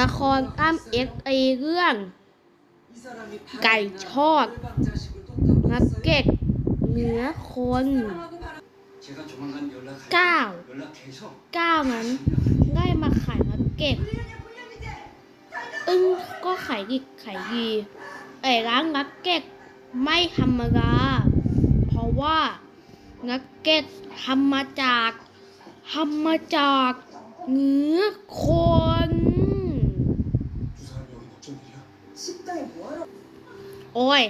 ละครตั้มเอ็กไอเรื่อง ไก่ทอดนักเก็ตเนื้อคนเก้าเก้านั้นได้มาขายนักเก็ตอึ้งก็ขายดีขายดีไอร้านนักเก็ตไม่ธรรมดาเพราะว่านักเก็ตทำมาจากทำมาจากเนื้อคน โอ้ย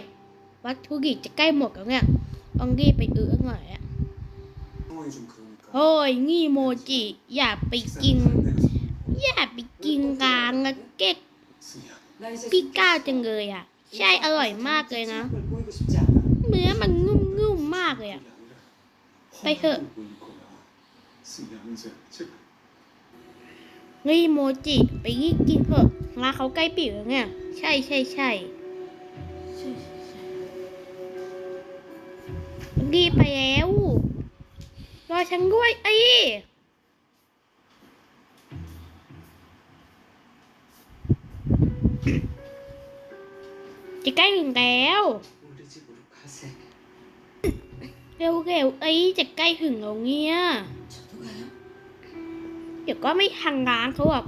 วัตถุดิบจะใกล้หมดแล้วเนี่ยต้องรีบไปอื้อหน่อยอะโอ้ยนี่โมจิ อย่าไปกิน อย่าไปกินกลางนักเก็ตพี่ก้าวจังเลยอะ ใช่อร่อยมากเลยนะ เนื้อมันนุ่มๆมากเลยอะ ไปเถอะนี่โมจิ ไปรีบกินเถอะร้านเขาใกล้ปิดแล้วเนี่ย ใช่ใช่ใช่รีบไปแล้ว รอฉันด้วยไอ้ยจะใกล้ถึงแล้วเร็วๆเอ้ยจะใกล้ถึงแล้วเนี่ย เดี๋ยวก็ไม่ทางร้านเขาหรอก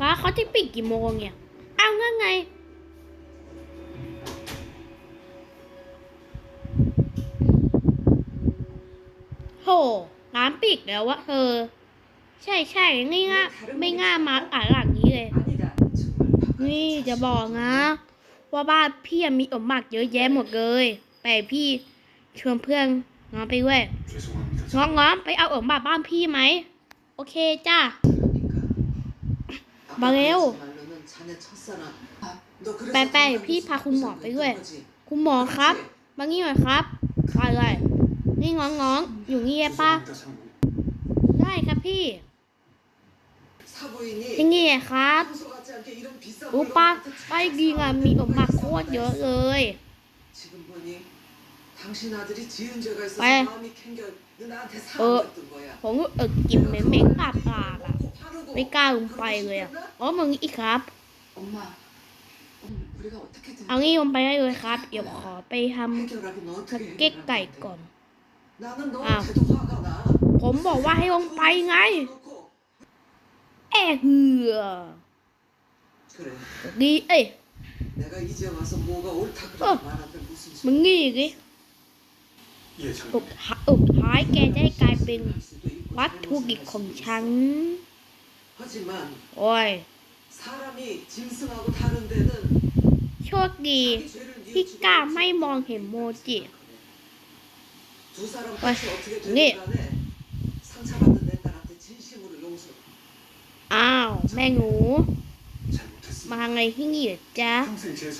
ร้านเขาจะปิดกี่โมงเนี่ย เอางั้นไง โหร้านปิดแล้ววะเธอ ใช่ใช่ไม่ง่าไม่ง่ามาอ่านหลังนี้เลย นี่จะบอกนะ ว่าบ้านพี่มีอมหมักเยอะแยะหมดเลย แต่พี่ชวนเพื่อนน้องไปด้วยน้องน้องไปเอาอมหมักบ้านพี่ไหม โอเคจ้ามาเร็ว ไปไปพี่พาคุณหมอไปด้วย คุณหมอครับ มางี้หน่อยครับไปเลยนี่ง้องง้องอยู่นี่ปะได้ครับพี่ที่นี่ครับรู้ป่ะไปดีงานมีออกมาโคตรเยอะเลยไปเออผมเออกินเหม็นๆปากปากอะไม่กล้าลงไปเลยอะอ๋อมึงอีกครับ เอางี้ลงไปได้เลยครับ เดี๋ยวขอไปทำนักเก็ตไก่ก่อนอ้าวผมบอกว่าให้ลงไปไงแอะเหือดีเอ้ยมึงงี้ดิสุดท้ายสุดท้ายแกได้กลายเป็นวัตถุดิบของฉันโอ้ย โชคดีที่กล้าไม่มองเห็นโมจินี่อ้าว แม่งูมาไงที่นี่เหรอจ๊ะ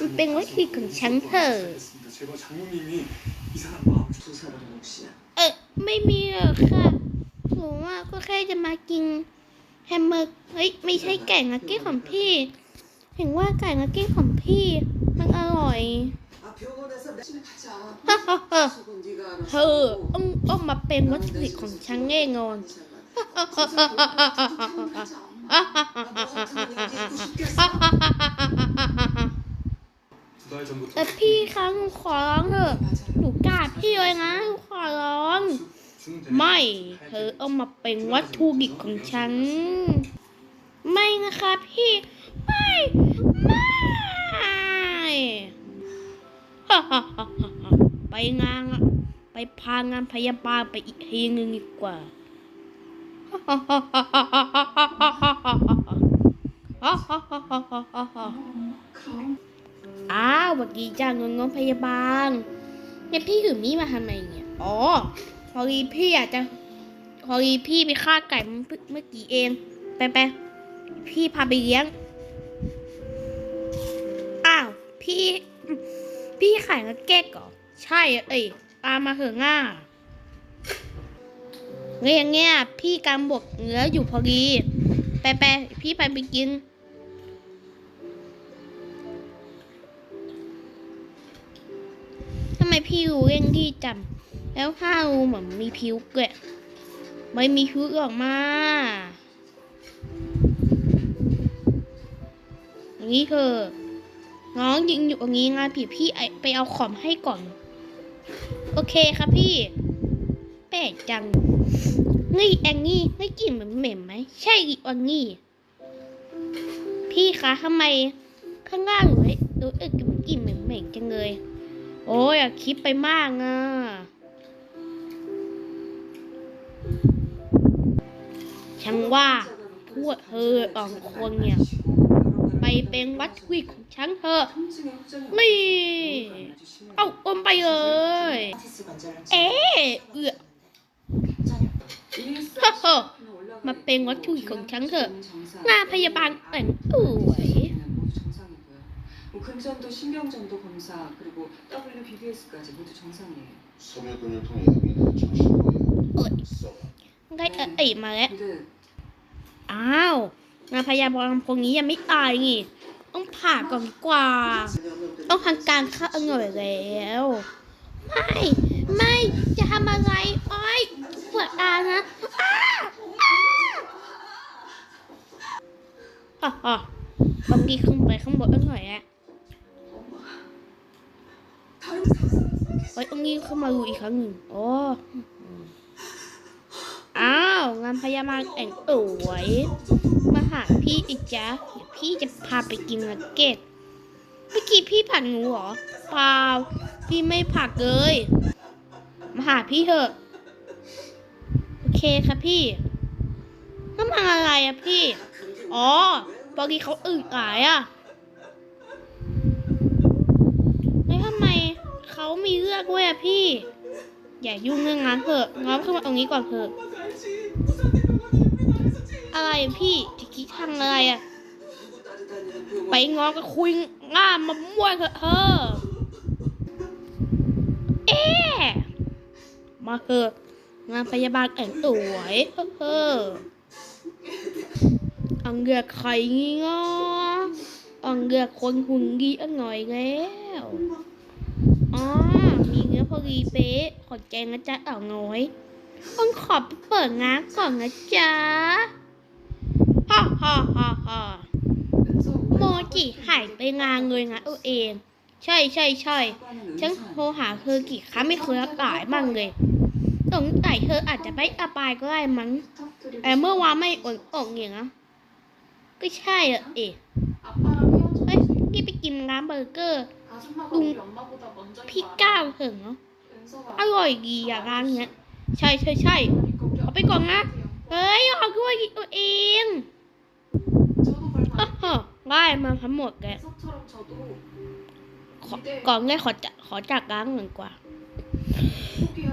มันเป็นวิธีของฉันเถอะเออไม่มีหรอกค่ะหนูว่าก็แค่จะมากิน แฮมเมอร์เฮ้ยไม่ใช่ไก่นักเก็ตของพี่เห็นว่าไก่นักเก็ตของพี่ มันอร่อยฮ่าฮ่าฮ่าเธออ้อมอ้อมมาเป็นวัตถุดิบของฉันแน่นอนแต่พี่คะหนูขอร้องเถอะหนูกราบพี่เลยนะหนูขอร้อง ไม่เธอเอามาเป็นวัตถุดิบของฉัน ไม่นะคะพี่ ไม่ ไม่ไปงานไปพางานพยาบาลไปอีกทีนึงดีกว่าอ้าวเมื่อกี้จ้างเงินงงพยาบาลเนี่ยพี่ถือมีดมาทำไมเนี่ย อ๋อ อดีพี่อยากจะพอดีพี่ไปฆ่าไก่เมื่อกี้เอง ไปไปพี่พาไปเลี้ยง อ้าว พี่ พี่ขายนักเก็ตเหรอใช่ เอ้ยตามมาเถอะง่าเงี้ยเงี้ยพี่กำบวกเนื้ออยู่พอดีไปไปพี่ไปไปกิน ทำไมพี่รู้เร่งที่จำ แล้วถ้ารู้เหมือนมีผิวเกะไม่มีผิวออกมาอย่างนี้เธอน้องยิงอยู่ตรงนี้งานพี่พี่ไปเอาของให้ก่อน โอเคครับพี่ แปลกจังนี่แองนี่ไม่กลิ่นเหม็นเหม็นไหมใช่อีอังนี่พี่คะทำไมข้างล่างหนูรู้สึกกลิ่นเหม็นจังเลย โอ้ยอย่าคิดไปมากอะ ฉันว่าพวกเธอสองคนเนี่ย ไปเป็นวัดทุยของฉันเธอไม่เอาอมไปเลย เอ๊เอือมาเป็นวัดถุยของฉันเถอะหนาพยาบาลแต่งสวยได้เอ๋มาแล้ว อ้าวงานพยาบาลพวกนี้ยังไม่ตายนี่ต้องผ่าก่อนกว่า ต้องทำการฆ่าหน่อยแล้ว ไม่ไม่จะทำอะไรโอ้อยปวดตานะอ้าอ้าอะบางทีขึ้นไปข้างบนหน่อยอะไว้ตรงนี้ขึ้นมาดูอีกครั้งหนึ่งอ้อ้าว งานพยาบาลแต่งสวยมาหาพี่อีกจ้ะเดี๋ยวพี่จะพาไปกินนักเก็ตเมื่อกี้พี่ผักหนูเหรอเปล่าพี่ไม่ผักเลย มาหาพี่เถอะโอเคครับพี่น้ำมันอะไรอะพี่ อ๋อบางทีเขาอึหายอะแล้วทำไมเขามีเลือกด้วยอะพี่ อย่ายุ่งเรื่องงานเถอะง้อมขึ้นมาตรงนี้ก่อนเถอะ อะไรพี่จะคิดทางอะไรอะไปงอกับคุยง่ามมามั่วเถอะเธอเอ๊ะมาเถอะงานพยาบาลแต่งสวยเฮ้อเฮ้ออังเกือกไข่งี้งออังเกือกคนหุ่นดีอันหน่อยแล้วอ๋อมีเนื้อพอดีเป๊ะขอใจนะจ๊ะเอาน้อยต้องขอไปเปิดงานก่อนนะจ๊ะ ฮ่าฮ่าฮ่าฮ่าโมจิหายไปงานเลยนตัวเอง ใช่ใช่ใช่ฉันโทรหาเธอกี่ครั้งไม่เคยรับสายบ้างเลยสงสัยเธออาจจะไปอาบายก็ได้มั้งแต่เมื่อวานไม่อ่อนอ่อย่างนะก็ใช่อะเอ๋เฮ้ยนี่ไปกินร้านเบอร์เกอร์ลุงพี่ก้าวเถอะเนาะอร่อยดีอะร้านเนี้ย ใช่ใช่ใช่เอาไปก่อนนะ เฮ้ยเอาด้วยตัวเอง าฮ่าได้มาทั้งหมดแก 해석처럼 저도 ขอก่อนเลยขอจะขอจากร้านหนึ่งกว่า 포기할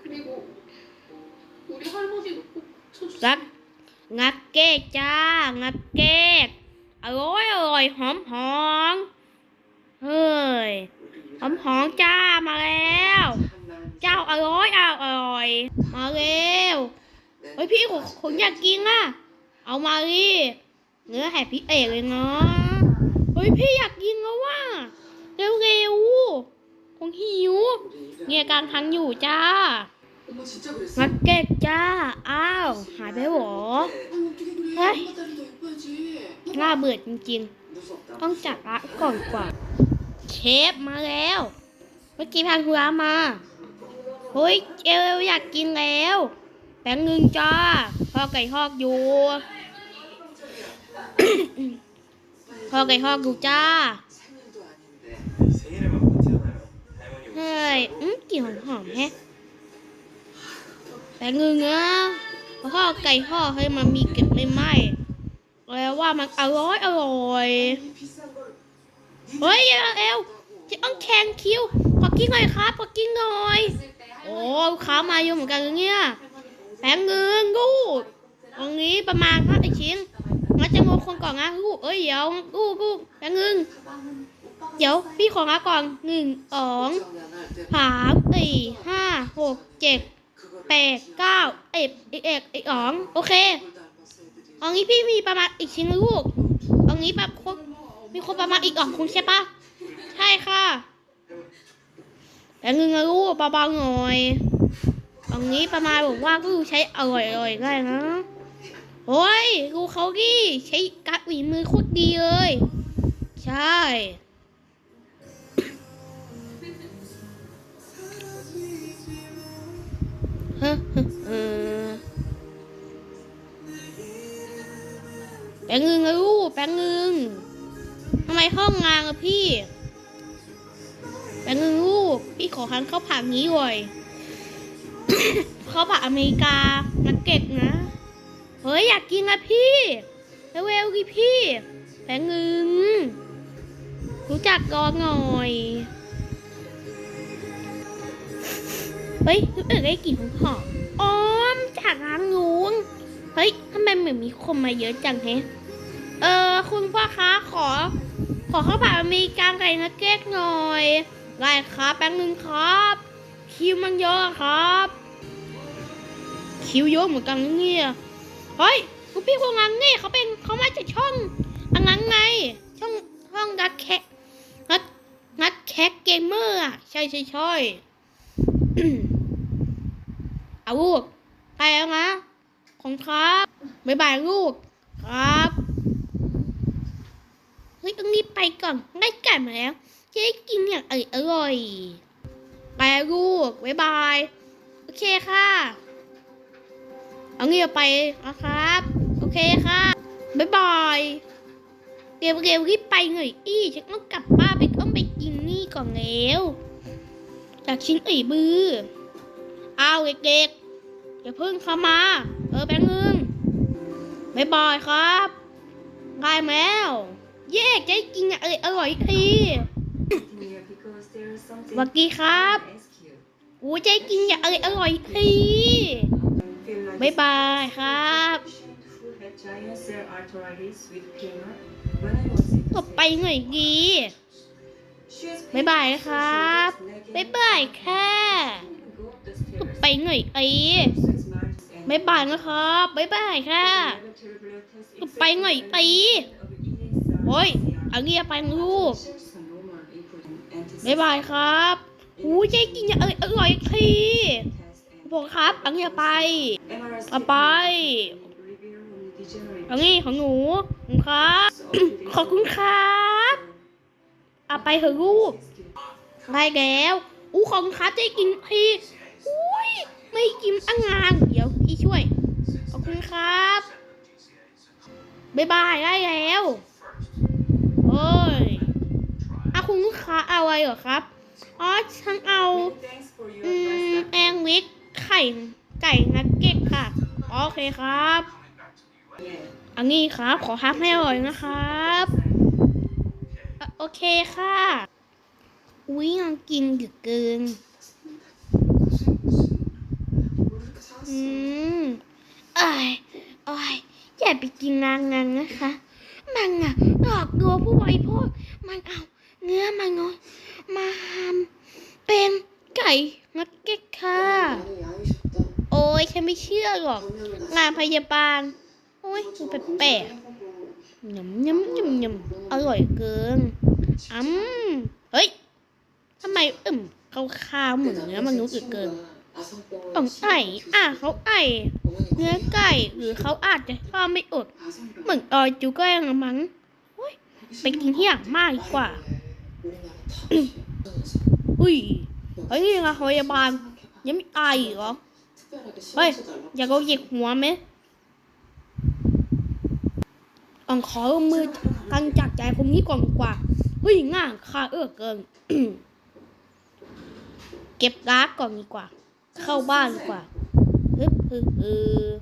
그리고 우리 할머니도 꼭 쳐주세요. รักงัดเก้จ้า งัดเก้อร่อยอร่อยหอมหอมเฮ้ยหอมหอมจ้ามาแล้ว เจ้าอร่อยอร่อย มาเร็วเฮ้ยพี่ผมผมอยากกินอ่ะ เอามาดิเนื้อแหกพี่เอกเลยเนาะเฮ้ยพี่อยากกินแล้วว่าเร็วๆคงหิวเงียการพังอยู่จ้านักเก็ตจ้า อ้าว หายไปหรอเฮ้ยน่าเบื่อจริงๆ ต้องจัดละก่อนกว่า เชฟมาแล้ว เมื่อกี้พันธุระมา เฮ้ยเอลอยากกินแล้ว แป๊บนึงจ้าพ่อไก่ฮอกอยู่พ่อไก่ฮอกอยู่จ้าเฮ้ยอืมกลิ่นหอมแฮะแป๊บนึงนะพ่อไก่ฮอกให้มันมีเก็บไม่ไหมแล้วว่ามันอร่อยอร่อยเฮ้ยเอลจะต้องแข่งคิวขอกินหน่อยครับขอกินหน่อยโอ้ลูกค้ามาเยอะเหมือนกันเนี่ย แพงเงินลูตรงนี้ประมาณห้าชิ้นงั้นจะงงคนก่อนนะลูกเอ้ยเดี๋ยวลูกลูกแพงเงินเดี๋ยวพี่ของนะก่อนหนึ่งสองสามสี่ห้าหกเจ็ดแปดเก้าเอ็ดเอ็ดเอ็ดเอ็ดสองโอเคตรงนี้พี่มีประมาณอีกชิ้นลูกตรงนี้แบบครบมีคนประมาณอีกสองคนใช่ปะใช่ค่ะแต่เงินนะลูกเบาๆหน่อย ตรงนี้ประมาณบอกว่าก็ใช้อร่อยๆได้นะโอ้ยดูเขาดิใช้การดหวีมือคตรดีเลย ใช่แปลงเงินลูกแปลงเงินทำไมห้องงานอะพี่ แปลงเงินลูกพี่ขอคันเข้าวผัดนี้หน่อย ข้าวผัดอเมริกานักเก็ตนะ เฮ้ย อยากกินอะพี่เร็วๆดิพี่แปลงเงินรู้จักกอนหน่อยเฮ้ยรู้สึกได้กลิ่นหอมอ๋อมจากร้านนู้นเฮ้ยทำไมเหมือนมีคนมาเยอะจังเฮะเออ คุณพ่อคะขอ ขอข้าวผัดอเมริกันไก่นักเก็ตหน่อยได้ครับแป๊บนึงครับ คิวมันเยอะครับ คิวเยอะเหมือนกันเนี่ยเฮ้ยคุณพี่คนนั้นนี่เขาเป็นเขามาจากช่องอันนั้นไง ช่องช่องนัดแคทนัดนัดแคทเกมเมอร์อะใช่ใช่ใช่เอาลูกไปแล้วนะของครับบ๊ายบายลูกครับเฮ้ยต้องรีบไปก่อนได้ไก่มาแล้วจะได้กินอย่างอร่อยไปลูกบ๊ายบาย โอเคค่ะ เอาเงียไปนะครับ โอเคค่ะบ๊ายบายเร็วเร็วรีบไปหน่อยอี้ฉันต้องกลับบ้านไปต้องไปกินนี่ก่อนแล้วจากชิ้นอ่ยบือเอาเด็กๆอย่าเพิ่งเข้ามา เออแป๊บนึงบ๊ายบายครับได้ไหมแล้ว เย่จะกินอะไรอร่อยทีวัสดีครับโอ้ยจกินอย่างอะไรอร่อยที บ๊ายบายครับกดไปหน่อยดีบ๊ายบายครับบ๊ายบายค่ะกดไปหน่อยไอ้บ๊ายบายนะครับบ๊ายบายค่ะกดไปหน่อยไอ้โอ้ยอาเงียบไปลูกบ๊ายบายครับอู้ยได้กินอย่างอร่อยอร่อยที บอกครับอังอย่าไปเอาไปอันนี้ของหนูขอบคุณครับขอบคุณครับเอาไปเถอะลูกได้แล้วอู้ขอบคุณครับได้กินทีอุ้ยไม่กินอ่างงานเดี๋ยวพี่ช่วยขอบคุณครับบ๊ายบายได้แล้วโอ้ยอาคุณลูกค้าเอาอะไรเหรอครับ อ๋อฉันเอา อืม แองวิก ไข่ไก่นักเก็ตค่ะ โอเคครับ อันนี้ครับ ขอทักให้อร่อยนะครับ โอเคค่ะ อุ้ยยังกินเยอเกิน อืมเอ้ยเอ้ยอย่าไปกินนางนันนะคะ มันอะหลอกลวงผู้บริโภคมันเอาเนื้อมันเนาะมาทำเป็นไก่นักเก็ต ไม่เชื่อหรอก งานพยาบาล โอ้ยแปลกๆยำยำยำยำอร่อยเกินอืมเฮ้ยทำไมอึมเขาคาวๆเหมือนเนื้อมนุษย์เกินอ่องไก่อะเขาไก่เนื้อไก่หรือเขาอาจจะชอบไม่อด เหมือนออยจูก็ยังมั้งโอ๊ยไปกินที่อย่างมากดีกว่า อุ้ย เฮ้ยนี่ไงพยาบาลยังไม่ตายอีกเหรอ เฮ้ย อยากเอาเหยียกหัวไหมอ่องขอมือตั้งจากใจผมนี้ก่อนดีกว่าเฮ้ยง่างค่าเอื้อเกิน เก็บการ์ดก่อนดีกว่า เข้าบ้านดีกว่าฮึบฮึบฮึบ